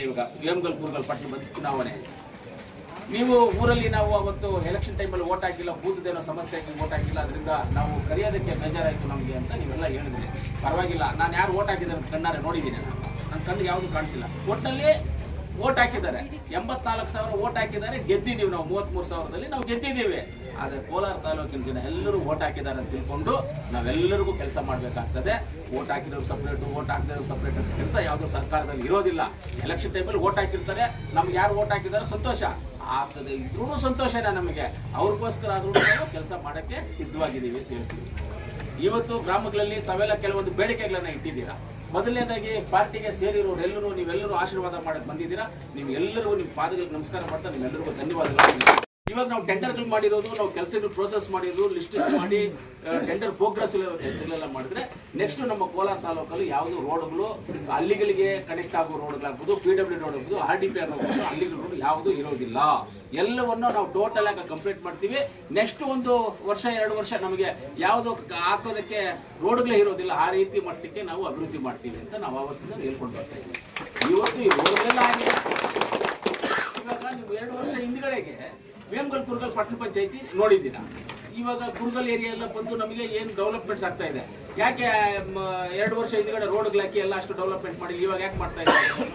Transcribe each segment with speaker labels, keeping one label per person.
Speaker 1: ಇವಾಗ ಚುನಾವಣೆ. ನೀವು ಊರಲ್ಲಿ ನಾವು ಅವತ್ತು ಎಲೆಕ್ಷನ್ ಟೈಮಲ್ಲಿ ಓಟ್ ಹಾಕಿಲ್ಲ ಬೂತದೇನೋ ಸಮಸ್ಯೆಗೆ ಓಟ್ ಹಾಕಿಲ್ಲ, ಅದರಿಂದ ನಾವು ಕರೆಯೋದಕ್ಕೆ ಬೇಜಾರಾಯಿತು ನಮಗೆ ಅಂತ ನೀವೆಲ್ಲ ಹೇಳಿದ್ರಿ. ಪರವಾಗಿಲ್ಲ, ನಾನು ಯಾರು ಓಟ್ ಹಾಕಿದ್ದಾರೆ ಕಣ್ಣಾರೆ ನೋಡಿದ್ದೀನಿ ನಾನು. ನನ್ನ ಕಣ್ಣಿಗೆ ಯಾವುದು ಕಾಣಿಸಿಲ್ಲ. ಒಟ್ಟಲ್ಲಿ ಓಟ್ ಹಾಕಿದ್ದಾರೆ. ಎಂಬತ್ನಾಲ್ಕು ಸಾವಿರ ಓಟ್ ಹಾಕಿದ್ದಾರೆ. ಗೆದ್ದಿದ್ದೀವಿ ನಾವು ಮೂವತ್ತ್ಮೂರು ಸಾವಿರದಲ್ಲಿ. ನಾವು ಗೆದ್ದಿದ್ದೀವಿ. ಆದರೆ ಕೋಲಾರ ತಾಲೂಕಿನ ಜನ ಎಲ್ಲರೂ ಓಟ್ ಹಾಕಿದ್ದಾರೆ ಅಂತ ತಿಳ್ಕೊಂಡು ನಾವೆಲ್ಲರಿಗೂ ಕೆಲಸ ಮಾಡಬೇಕಾಗ್ತದೆ. ಓಟ್ ಹಾಕಿದವರು ಸಪ್ರೇಟು ಓಟ್ ಹಾಕಿದವರು ಸಪ್ರೇಟ್ ಅಂತ ಕೆಲಸ ಯಾವುದೋ ಸರ್ಕಾರದಲ್ಲಿ ಇರೋದಿಲ್ಲ. ಎಲೆಕ್ಷನ್ ಟೈಮಲ್ಲಿ ಓಟ್ ಹಾಕಿರ್ತಾರೆ. ನಮ್ಗೆ ಯಾರು ಓಟ್ ಹಾಕಿದಾರೋ ಸಂತೋಷ. ಆಗ್ತದೆ ಇದ್ರೂ ಸಂತೋಷನೇ ನಮಗೆ. ಅವ್ರಿಗೋಸ್ಕರ ಆದರೂ ನಾವು ಕೆಲಸ ಮಾಡೋಕ್ಕೆ ಸಿದ್ಧವಾಗಿದ್ದೀವಿ ಅಂತ ಹೇಳ್ತೀವಿ. ಇವತ್ತು ಗ್ರಾಮಗಳಲ್ಲಿ ತಾವೆಲ್ಲ ಕೆಲವೊಂದು ಬೇಡಿಕೆಗಳನ್ನ ಇಟ್ಟಿದ್ದೀರಾ? ಮೊದಲನೇದಾಗಿ ಪಾರ್ಟಿಗೆ ಸೇರಿರೋರೆಲ್ಲರೂ ನೀವೆಲ್ಲರೂ ಆಶೀರ್ವಾದ ಮಾಡಕ್ಕೆ ಬಂದಿದ್ದೀರಾ? ನೀವು ಎಲ್ಲರಿಗೂ ನಿಮ್ಮ ಪಾದಗಳಿಗೆ ನಮಸ್ಕಾರ ಮಾಡ್ತಾ ನಿಮ್ಮೆಲ್ಲರಿಗೂ ಧನ್ಯವಾದಗಳು. ಇವಾಗ ನಾವು ಟೆಂಡರ್ಗಳು ಮಾಡಿರೋದು, ನಾವು ಕೆಲಸಗಳು ಪ್ರೋಸೆಸ್ ಮಾಡಿರೋದು ಲಿಸ್ಟ್ ಮಾಡಿ ಟೆಂಡರ್ ಪ್ರೋಗ್ರೆಸ್ ಕೆಲಸಗಳೆಲ್ಲ ಮಾಡಿದ್ರೆ ನೆಕ್ಸ್ಟ್ ನಮ್ಮ ಕೋಲಾರ ತಾಲೂಕಲ್ಲಿ ಯಾವುದು ರೋಡ್ಗಳು ಅಲ್ಲಿಗಳಿಗೆ ಕನೆಕ್ಟ್ ಆಗೋ ರೋಡ್ಗಳಾಗ್ಬೋದು ಪಿ ಡಬ್ಲ್ಯೂ ರೋಡ್ ಆಗ್ಬೋದು ಆರ್ ಡಿ ಪಿ ಆರ್ ಆಗ್ಬೋದು ರೋಡ್ ಯಾವುದು ಇರೋದಿಲ್ಲ. ಎಲ್ಲವನ್ನು ನಾವು ಟೋಟಲ್ ಆಗಿ ಕಂಪ್ಲೀಟ್ ಮಾಡ್ತೀವಿ. ನೆಕ್ಸ್ಟ್ ಒಂದು ವರ್ಷ, ಎರಡು ವರ್ಷ ನಮಗೆ ಯಾವುದು ಹಾಕೋದಕ್ಕೆ ರೋಡ್ಗಳೇ ಇರೋದಿಲ್ಲ. ಆ ರೀತಿ ಮಟ್ಟಕ್ಕೆ ನಾವು ಅಭಿವೃದ್ಧಿ ಮಾಡ್ತೀವಿ ಅಂತ ನಾವು ಆವತ್ತಿಂದ ಹೇಳ್ಕೊಂಡು ಬರ್ತಾ ಇದ್ದೀವಿ. ಇವತ್ತು ಈ ಆಗಿದೆ ಇವಾಗ ನೀವು ಎರಡು ವರ್ಷ ಹಿಂದ್ಗಡೆಗೆ ವೇಮಗಲ್ ಕುರ್ಗಲ್ ಪಟ್ಟಣ ಪಂಚಾಯತಿ ನೋಡಿದ್ದೀರಾ? ಇವಾಗ ಕುರ್ಗಲ್ ಏರಿಯಾ ಎಲ್ಲ ಬಂದು ನಮಗೆ ಏನು ಡೆವಲಪ್ಮೆಂಟ್ಸ್ ಆಗ್ತಾ ಇದೆ? ಯಾಕೆ ಎರಡು ವರ್ಷ ಹಿಂದ್ಗಡೆ ರೋಡ್ಗಳಾಕಿ ಎಲ್ಲ ಅಷ್ಟು ಡೆವಲಪ್ಮೆಂಟ್ ಮಾಡಿ, ಇವಾಗ ಯಾಕೆ ಮಾಡ್ತಾ ಇದ್ದಾರೆ?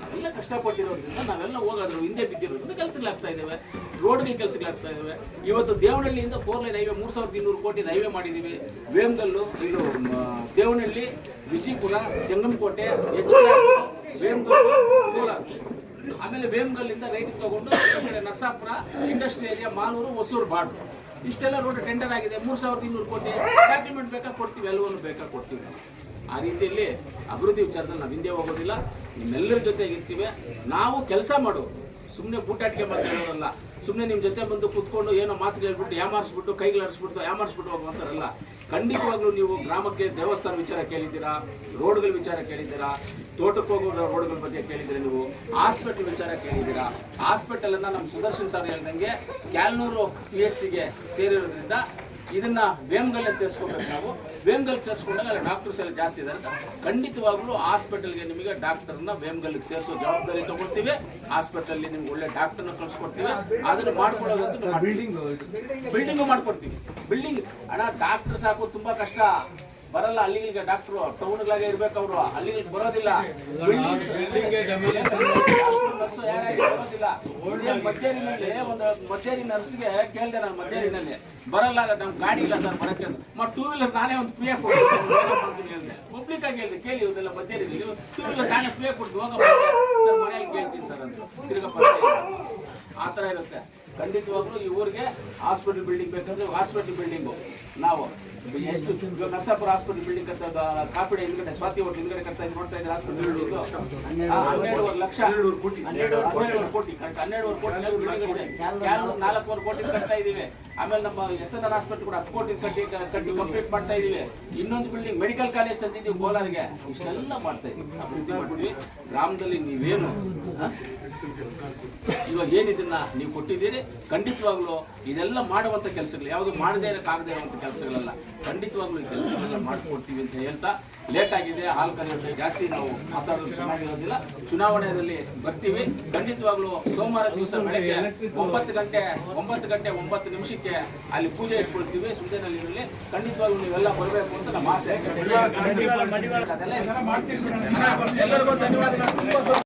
Speaker 1: ನಾವೆಲ್ಲ ಕಷ್ಟಪಟ್ಟಿರೋದ್ರಿಂದ ನಾವೆಲ್ಲ ಹೋಗೋದ್ರು, ಹಿಂದೆ ಬಿದ್ದಿರೋದ್ರಿಂದ ಕೆಲಸಗಳಾಗ್ತಾ ಇದ್ದಾವೆ ರೋಡ್ಗೆ ಕೆಲಸಗಳಾಗ್ತಾ ಇದ್ದಾವೆ ಇವತ್ತು ದೇವನಹಳ್ಳಿಯಿಂದ ಫೋರ್ ಲೈನ್ ಹೈವೇ ಮೂರು ಸಾವಿರದ ಇನ್ನೂರು ಕೋಟಿ ಹೈವೇ ಮಾಡಿದ್ದೀವಿ ವೇಮಗಲ್ಲು, ಇದು ದೇವನಹಳ್ಳಿ, ವಿಜಯಪುರ, ಜಂಗಮಕೋಟೆ, ಎಚ್ ವೇಮಗಲ್ಲು, ಕೋಲಾರ. ಆಮೇಲೆ ವೇಮಗಲ್ಲಿಂದ ರೈಟ್ ತಗೊಂಡು ಕಡೆ ನರಸಾಪುರ ಇಂಡಸ್ಟ್ರಿ ಏರಿಯಾ, ಮಾಲೂರು, ಹೊಸೂರು ಬಾಡು ಇಷ್ಟೆಲ್ಲ ರೋಡ್ ಟೆಂಡರ್ ಆಗಿದೆ. ಮೂರು ಸಾವಿರದ ಇನ್ನೂರು ಕೋಟಿ ಡಾಕ್ಯುಮೆಂಟ್ ಬೇಕಾ ಕೊಡ್ತೀವಿ, ಎಲ್ಲವನ್ನು ಬೇಕಾ ಕೊಡ್ತೀವಿ. ಆ ರೀತಿಯಲ್ಲಿ ಅಭಿವೃದ್ಧಿ ವಿಚಾರದಲ್ಲಿ ನಾವು ಹಿಂದೆ ಹೋಗೋದಿಲ್ಲ. ನಿಮ್ಮೆಲ್ಲರ ಜೊತೆಗೆ ಇರ್ತೀವಿ. ನಾವು ಕೆಲಸ ಮಾಡು. ಸುಮ್ಮನೆ ಬೂಟಾಟಿಕೆ ಮಾತಾಡೋರಲ್ಲ ಸುಮ್ಮನೆ ನಿಮ್ಮ ಜೊತೆ ಬಂದು ಕುತ್ಕೊಂಡು ಏನೋ ಮಾತು ಹೇಳ್ಬಿಟ್ಟು ಯಾಮಾರಿಸ್ಬಿಟ್ಟು ಕೈಗಳಾಡಿಸ್ಬಿಟ್ಟು ಯಾಮಾರಿಸ್ಬಿಟ್ಟು ಹೋಗುವಂತಾರಲ್ಲ ಖಂಡಿತವಾಗ್ಲೂ ನೀವು ಗ್ರಾಮಕ್ಕೆ ದೇವಸ್ಥಾನ ವಿಚಾರ ಕೇಳಿದ್ದೀರಾ? ರೋಡ್ಗಳ ವಿಚಾರ ಕೇಳಿದ್ದೀರಾ? ತೋಟಕ್ಕೆ ಹೋಗೋ ರೋಡ್ಗಳ ಬಗ್ಗೆ ಕೇಳಿದ್ದೀರಾ ಹಾಸ್ಪಿಟಲ್ ವಿಚಾರ ಕೇಳಿದ್ದೀರಾ ಹಾಸ್ಪಿಟಲ್ ಅನ್ನ ನಮ್ಮ ಸುದರ್ಶನ್ ಸರ್ ಹೇಳ್ದಂಗೆ ಕ್ಯಾಲ್ನೂರು ಪಿ ಎಸ್ ಸಿಗೆ ಸೇರಿರೋದ್ರಿಂದ ಇದನ್ನ ವೇಮ್ಗಲ್ಲೇ ಸೇರಿಸ್ಕೋಬೇಕು ನಾವು ವೇಮ್ಗಲ್ ಸೇರಿಸ್ಕೊಂಡಾಗ ಅಲ್ಲಿ ಡಾಕ್ಟರ್ಸ್ ಎಲ್ಲ ಜಾಸ್ತಿ ಇದ್ದಾರೆ ಅಂತ ಖಂಡಿತವಾಗ್ಲೂ ಹಾಸ್ಪಿಟಲ್ಗೆ ನಿಮಗೆ ಡಾಕ್ಟರ್ನ ವೇಮ್ಗಲ್ಗೆ ಸೇರಿಸೋ ಜವಾಬ್ದಾರಿ ತಗೊಳ್ತೀವಿ ಹಾಸ್ಪಿಟಲ್ ನಿಮ್ಗೆ ಒಳ್ಳೆ ಡಾಕ್ಟರ್ನ ಕಳ್ಸಿಕೊಡ್ತೀವಿ ಅದನ್ನ ಮಾಡ್ಕೊಳ್ಳೋದಂತೂ ಬಿಲ್ಡಿಂಗ್ ಬಿಲ್ಡಿಂಗು ಮಾಡ್ಕೊಡ್ತೀವಿ ಬಿಲ್ಡಿಂಗ್ ಅಣ್ಣ ಡಾಕ್ಟರ್ ಸಾಕು ತುಂಬಾ ಕಷ್ಟ ಬರಲ್ಲ ಅಲ್ಲಿಗೆ ಡಾಕ್ಟ್ರು ಟೌನ್ಗಳಾಗೆ ಇರ್ಬೇಕು ಅವರು ಅಲ್ಲಿಗೆ ಬರೋದಿಲ್ಲ ನರ್ಸು ಯಾರಿಲ್ಲ ಮದ್ದೇರಿನಲ್ಲಿ ಒಂದು ಮಧ್ಯಾಹ್ನ ನರ್ಸ್ಗೆ ಕೇಳಿದೆ ನಾನು ಮಧ್ಯಾಹ್ನದಲ್ಲಿ ಬರಲ್ಲ ನಮ್ಗೆ ಗಾಡಿ ಇಲ್ಲ ಸರ್ ಬರಕ್ಕೆ ಮತ್ತೆ ಟೂ ವೀಲರ್ ನಾನೇ ಒಂದು ಫ್ರೀ ಕೊಡ್ತೀನಿ. ಹೇಳಿದೆ ಪಬ್ಲಿಕ್ ಆಗಿ ಹೇಳಿದೆ, ಕೇಳಿ ಇವತ್ತೆಲ್ಲ ಮಧ್ಯಾಹ್ನದಲ್ಲಿ ಟೂ ವೀಲರ್ ನಾನೇ ಪೇ ಕೊಡ್ತೀನಿ ಹೋಗ ಸರ್, ಮನೆಯಲ್ಲಿ ಕೇಳ್ತೀನಿ ಸರ್ ಅಂತ. ತಿರ್ಗಪ್ಪ ಆ ಥರ ಇರುತ್ತೆ. ಖಂಡಿತವಾಗ್ಲೂ ಈ ಊರಿಗೆ ಹಾಸ್ಪಿಟಲ್ ಬಿಲ್ಡಿಂಗ್ ಬೇಕಂದ್ರೆ ಹಾಸ್ಪಿಟಲ್ ಬಿಲ್ಡಿಂಗು ನಾವು ಎಷ್ಟು ನರಸಾಪುರ ಹಾಸ್ಪಿಟಲ್ ಬಿಲ್ಡಿಂಗ್ ಕಟ್ಟದ ಕಾಪಿಡೆ ಹಿಂದ್ಗಡೆ ಸ್ವಾತಿ ಹೋಟ್ಲ್ ಹಿಂದ್ಗಡೆ ಕಟ್ತಾ ಇದ್ ನೋಡ್ತಾ ಇದ್ರೆ ಹಾಸ್ಪಿಟಲ್ ಬಿಲ್ಡಿಂಗ್ ಹನ್ನೆರಡುವರೆ ಲಕ್ಷ. ಹನ್ನೆರಡುವರೆ ಕೋಟಿ. ಕರೆಕ್ಟ್ ಹನ್ನೆರಡುವರೆ ಕೋಟಿ. ಬಿಲ್ಡಿಂಗ್ ಇದೆ. ಕ್ಯಾಲ್ನೂರು ನಾಲ್ಕೂವರೆ ಕೋಟಿ ಕಟ್ತಾ ಇದೀವಿ ಆಮೇಲೆ ನಮ್ಮ ಎಸ್ ಎನ್ ಆರ್ ಹಾಸ್ಪಿಟಲ್ ಕೂಡ ಹತ್ತು ಕೋಟಿ ಕಟ್ಟಿ ಕಟ್ಟಿ ಕಂಪ್ಲೀಟ್ ಮಾಡ್ತಾ ಇದೀವಿ ಇನ್ನೊಂದು ಬಿಲ್ಡಿಂಗ್ ಮೆಡಿಕಲ್ ಕಾಲೇಜ್ ತಂದಿದ್ದೀವಿ ಕೋಲಾರಿಗೆ. ಇಷ್ಟೆಲ್ಲ ಮಾಡ್ತಾ ಇದೀವಿ ಅಭಿವೃದ್ಧಿ ಗ್ರಾಮದಲ್ಲಿ ನೀವೇನು? ಇವಾಗ ಏನಿದನ್ನ ನೀವು ಕೊಟ್ಟಿದ್ದೀರಿ ಖಂಡಿತವಾಗ್ಲೂ ಇದೆಲ್ಲ ಮಾಡುವಂತ ಕೆಲಸಗಳು ಯಾವುದು ಮಾಡದೇ ಇರೋಕ್ಕಾಗದೇ ಇರುವಂತ ಕೆಲಸಗಳಲ್ಲ. ಖಂಡಿತವಾಗ್ಲೂ ಕೆಲಸಗಳೆಲ್ಲ ಮಾಡಿಕೊಡ್ತೀವಿ ಅಂತ ಹೇಳ್ತಾ ಲೇಟ್ ಆಗಿದೆ ಹಾಲು ಕರೆಯೋದು ಜಾಸ್ತಿ ನಾವು ಮಾತಾಡೋದು ಚೆನ್ನಾಗಿರೋದಿಲ್ಲ. ಚುನಾವಣೆಯಲ್ಲಿ ಬರ್ತೀವಿ. ಖಂಡಿತವಾಗ್ಲೂ ಸೋಮವಾರ ದಿವಸ ಬೆಳಗ್ಗೆ ಒಂಬತ್ತು ಗಂಟೆ ಒಂಬತ್ತು ಗಂಟೆ ಒಂಬತ್ತು ನಿಮಿಷಕ್ಕೆ ಅಲ್ಲಿ ಪೂಜೆ ಇಟ್ಕೊಳ್ತೀವಿ. ಇರಲಿ. ಖಂಡಿತವಾಗ್ಲೂ ನೀವೆಲ್ಲ ಬರಬೇಕು ಅಂತ ನಮ್ಮ ಆಸೆ. ಅದೆಲ್ಲ ಎಲ್ಲರಿಗೂ ಧನ್ಯವಾದಗಳು.